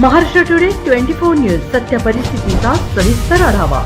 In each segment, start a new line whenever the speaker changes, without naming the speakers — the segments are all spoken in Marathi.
Maharashtra today twenty four news सत्य परिस्थितीचा सविस्तर आढावा.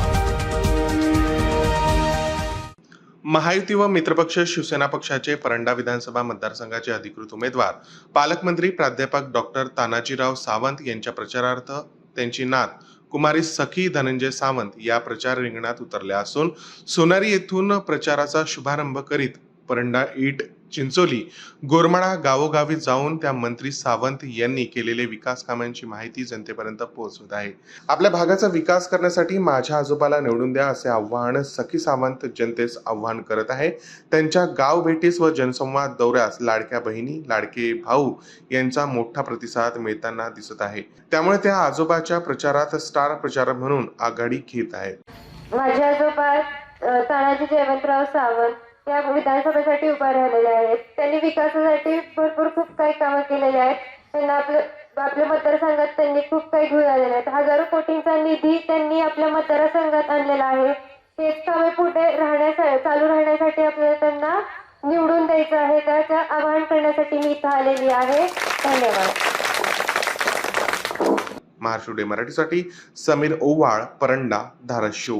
महायुती व मित्रपक्ष शिवसेना पक्षाचे परंडा विधानसभा मतदारसंघाचे अधिकृत उमेदवार पालकमंत्री प्राध्यापक डॉक्टर तानाजीराव सावंत यांच्या प्रचारार्थ त्यांची नात कुमारी सखी धनंजय सावंत या प्रचार रिंगणात उतरल्या असून सोनारी येथून प्रचाराचा शुभारंभ करीत परंडा ईट चिंचोली गोरमाळा गावोगावी जाऊन त्या मंत्री सावंत यांनी केलेले विकास कामांची माहिती जनतेपर्यंत पोहोचवत आहे. आपल्या भागाचा विकास करण्यासाठी माझ्या आजोबाला निवडून द्या असे आव्हान सखी सावंत जनतेस आव्हान करत आहे. त्यांच्या गाव भेटीस व जनसंवाद दौऱ्यास लाडक्या बहिणी लाडके भाऊ यांचा मोठा प्रतिसाद मिळताना दिसत आहे. त्यामुळे त्या आजोबाच्या प्रचारात स्टार प्रचारक म्हणून आघाडी घेत आहेत.
माझे आजोबा तानाजी जयवंतराव सावंत या विधानसभेसाठी उभा राहिलेले आहेत. त्यांनी विकासासाठी भरपूर खूप काही कामं केलेली आहेत. त्यांना आपलं आपल्या मतदारसंघात त्यांनी खूप काही घेऊन आलेले आहेत. हजारो कोटींचा निधी त्यांनी आपल्या मतदारसंघात आणलेला आहे. तेच कामे पुढे राहण्यासाठी चालू राहण्यासाठी आपल्याला त्यांना निवडून द्यायचं आहे. त्याचं आवाहन करण्यासाठी मी इथं आलेली आहे. धन्यवाद.
महाराष्ट्र डे मराठीसाठी समीर ओवाळ परंडा धाराशिव.